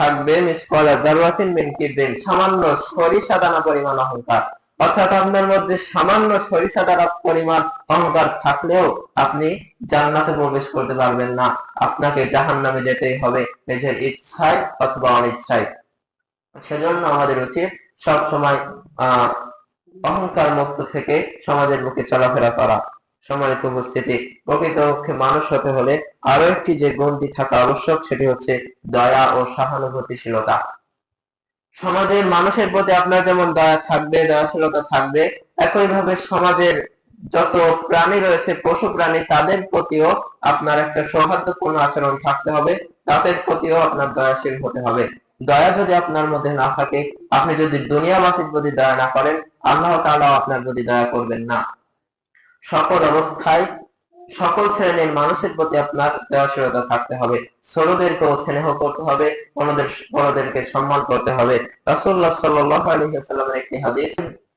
থাকবে মিসকলা দারওয়াতিন মিন কিবরিন সামান্য সরিষা দানা পরিমাণ অহংকার। অর্থাৎ আপনার মধ্যে সামান্য সরিষা দানা পরিমাণ অহংকার থাকলেও আপনি জান্নাতে প্রবেশ করতে পারবেন না। আপনাকে জাহান্নামে যেতেই হবে, নিজের ইচ্ছায় অথবা অনিচ্ছায়। সেজন্য আমাদের উচিত সবসময়, আহ অহংকার মুক্ত থেকে সমাজের মুখে চলাফেরা করা। সম্মানিত উপস্থিতি। প্রকৃতপক্ষে মানুষ হতে হলে আরও একটি যে গুণটি থাকা আবশ্যক, সেটি হচ্ছে দয়া ও সহানুভূতিশীলতা। সমাজের মানুষের প্রতি আপনার যেমন দয়া থাকবে, দয়াশীলতা থাকবে, একইভাবে সমাজের যত প্রাণী রয়েছে, পশু প্রাণী, তাদের প্রতিও আপনার একটা সৌহার্দ্যপূর্ণ আচরণ থাকতে হবে। তাদের প্রতিও আপনার দয়াশীল হতে হবে। দয়া যদি আপনার মধ্যে না থাকে, আপনি যদি দুনিয়াবাসীর প্রতি দয়া না করেন, আল্লাহ তাআলা আপনার প্রতি দয়া করবেন না। সকল অবস্থায় সকল শ্রেণীর মানুষের প্রতি আপনার দয়াশীলতা থাকতে হবে ছোটদেরকেও স্নেহ করতে হবে বড়দের বড়দেরকে সম্মান করতে হবে রাসূলুল্লাহ সাল্লাল্লাহু আলাইহি ওয়াসাল্লামের একটি হাদিস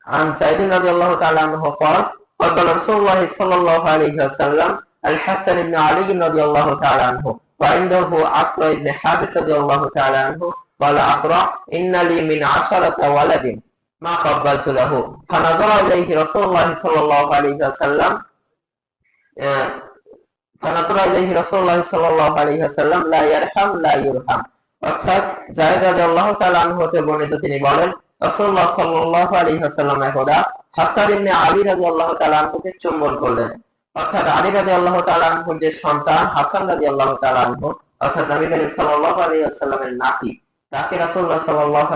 عن سعيد رضي الله تعالى عنه قال قال رسول الله صلى الله عليه وسلم الحسن بن علي رضي الله تعالى عنه وعنده عقرة بن حابس رضي الله تعالى عنه قال عقرة إن لي من عشرة ولد মা অর্থাৎ হতে বর্ণিত তিনি বলেন আলী চুম্বন করলেন। অর্থাৎ আলী রাদিয়াল্লাহু আল্লাহ আনহুর যে সন্তান, হাসান রাদিয়াল্লাহু তাআলা আনহু, অর্থাৎ নবী করিম সাল্লাল্লাহু আলাইহি ওয়াসাল্লামের নাতি, তাকে রাসূলুল্লাহ সাল্লাল্লাহু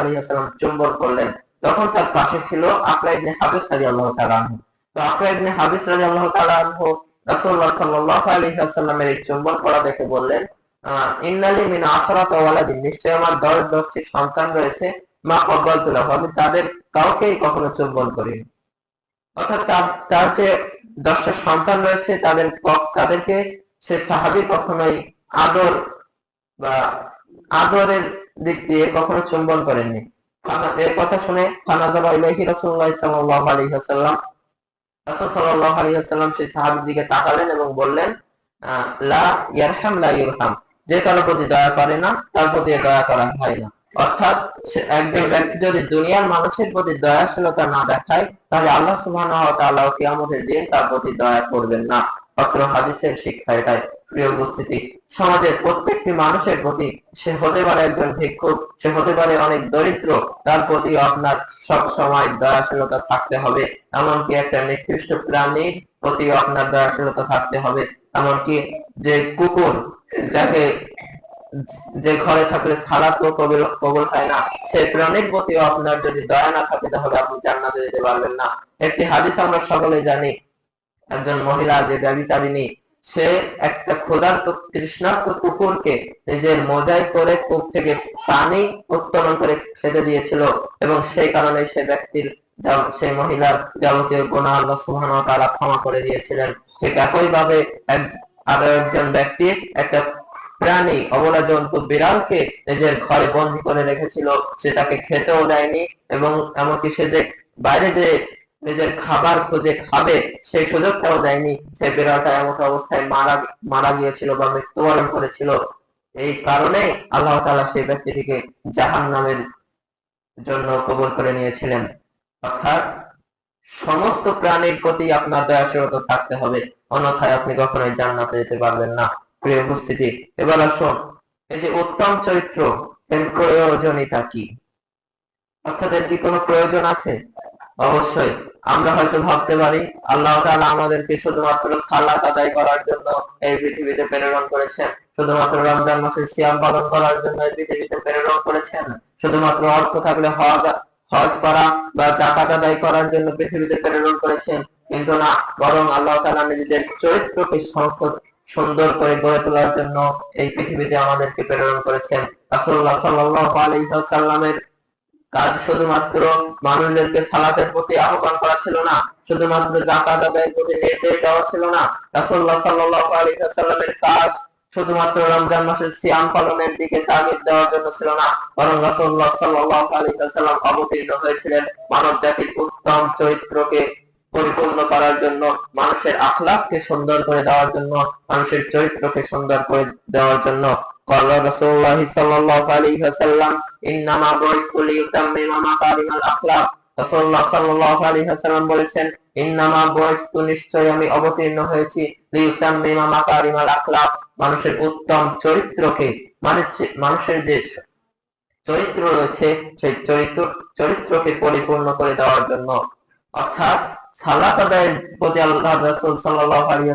চুম্বন করলেন। তখন তার পাশে ছিল আকরা ইবনে হাবিস রাদিয়াল্লাহু তাআলা আনহু। তো আকরা ইবনে হাবিস রাদিয়াল্লাহু তাআলা আনহু রাসূলুল্লাহ সাল্লাল্লাহু আলাইহি ওয়াসাল্লামের এই চুম্বন করা দেখে বললেন ইন্নালি মিন আমার দশ দশটি সন্তান রয়েছে, মা কব্বাল তুলাহ আমি তাদের কাউকেই কখনো চুম্বন করিনি। অর্থাৎ তার- যে দশটা সন্তান রয়েছে, তাদের তাদেরকে সে সাহাবি কখনোই আদর বা আদরের দিক দিয়ে কখনো চুম্বন করেননি। এর কথা শুনে তাকালেন এবং বললেন যে প্রতি দয়া করে না, তার প্রতি দয়া করা হয় না। অর্থাৎ একজন ব্যক্তি যদি দুনিয়ার মানুষের প্রতি দয়াশীলতা না দেখায়, তাহলে আল্লাহ কিয়ামতের দিন তার প্রতি দয়া করবেন না। অত্র হাদিসের শিক্ষা এটাই। প্রিয় উপস্থিতি, সমাজের প্রত্যেকটি মানুষের প্রতি সে হতে পারে একজন ভিক্ষুক, সে হতে পারে অনেক দরিদ্র, তার প্রতি আপনার সব সময় দয়াশীলতা থাকতে হবে। এমনকি একটা নিকৃষ্ট প্রাণীর প্রতি আপনার দয়াশীলতা থাকতে হবে। এমনকি যে কুকুর, যাকে যে ঘরে থাকলে সারা তো কবল কবল হয় না, সেই প্রাণীর প্রতি আপনার যদি দয়া না থাকে, তাহলে আপনি জান্নাতে যেতে পারবেন না। একটি হাদিস আমরা সকলে জানি। একজন মহিলা যে ব্যবিচারিণী সে একটা ক্ষুধার্ত তৃষ্ণার্ত কুকুরকে নিজের মোজাই করে কূপ থেকে পানি উত্তোলন করে খেতে দিয়েছিল এবং সেই কারণে সে ব্যক্তির সেই মহিলার যাবতীয় গুণা আল্লাহ ওয়া তাআলা ক্ষমা করে দিয়েছিলেন। ঠিক একই ভাবে আরও একজন ব্যক্তি একটা প্রাণী অবলা জন্তু বিড়ালকে নিজের ঘরে বন্দি করে রেখেছিল। সে তাকে খেতেও দেয়নি এবং এমনকি সে যে বাইরে যে নিজের খাবার খুঁজে খাবে, সেই সুযোগটাও দেয়নি। সে বিড়ালটা এমন অবস্থায় মারা মারা গিয়েছিল বা মৃত্যুবরণ করেছিল। এই কারণে আল্লাহ তাআলা সেই ব্যক্তিটিকে জাহান নামের জন্য কবর করে নিয়েছিলেন। অর্থাৎ সমস্ত প্রাণীর প্রতি আপনার দয়াশীলতা থাকতে হবে, অন্যথায় আপনি কখনোই জান্নাতে যেতে পারবেন না। প্রিয় উপস্থিতি, এবার আসুন, এই যে উত্তম চরিত্র, এর প্রয়োজনীয়তা কি? অর্থাৎ এর কি কোনো প্রয়োজন আছে? অবশ্যই। আমরা হয়তো ভাবতে পারি, আল্লাহ তাআলা আমাদেরকে শুধুমাত্র সালাত আদায় করার জন্য এই পৃথিবীতে প্রেরণ করেছেন। শুধুমাত্র রমজান মাসের সিয়াম পালন করার জন্য এই পৃথিবীতে প্রেরণ করেছেন। শুধুমাত্র অর্থ থাকলে হজ হজ করা বা জাকাত আদায় করার জন্য পৃথিবীতে প্রেরণ করেছেন। কিন্তু না, বরং আল্লাহ তাআলা নিজেদের চরিত্রকে সংশোধ- সুন্দর করে গড়ে তোলার জন্য এই পৃথিবীতে আমাদেরকে প্রেরণ করেছেন। রাসূলুল্লাহ সাল্লাল্লাহু আলাইহি ওয়াসাল্লামের কাজ শুধুমাত্র মানুষদেরকে সালাতের প্রতি আহ্বান করা ছিল না, শুধুমাত্র জাকাত আদায়ের প্রতি নির্দেশ দেওয়া ছিল না। রাসূলুল্লাহ সাল্লাল্লাহু আলাইহি ওয়াসাল্লামের কাজ শুধুমাত্র রমজান মাসের সিয়াম পালনের দিকে তাগিদ দেওয়ার জন্য ছিল না, বরং রাসূলুল্লাহ সাল্লাল্লাহু আলাইহি ওয়াসাল্লাম অবতীর্ণ হয়েছিলেন মানব জাতির উত্তম চরিত্রকে পরিপূর্ণ করার জন্য, মানুষের আখলাককে সুন্দর করে দেওয়ার জন্য, মানুষের চরিত্রকে সুন্দর করে দেওয়ার জন্য। قال رسول الله صلى الله عليه وسلم إنما بعثت ليتمم مكارم الأخلاق রাসূলুল্লাহ সাল্লাল্লাহু আলাইহি ওয়াসাল্লাম বলেছেন ইন্নামা বুইস্তু নিশ্চয় আমি অবতীর্ণ হয়েছি লিউতাম্মিমা মাকারিমাল আখলাক মানুষের উত্তম চরিত্রকে মানে যে- মানুষের যে চরিত্র রয়েছে সেই চরিত্র চরিত্রকে পরিপূর্ণ করে দেওয়ার জন্য অর্থাৎ সালাত আদায়ের প্রতি আল্লাহ রাসূল সাল্লাল্লাহু আলাইহি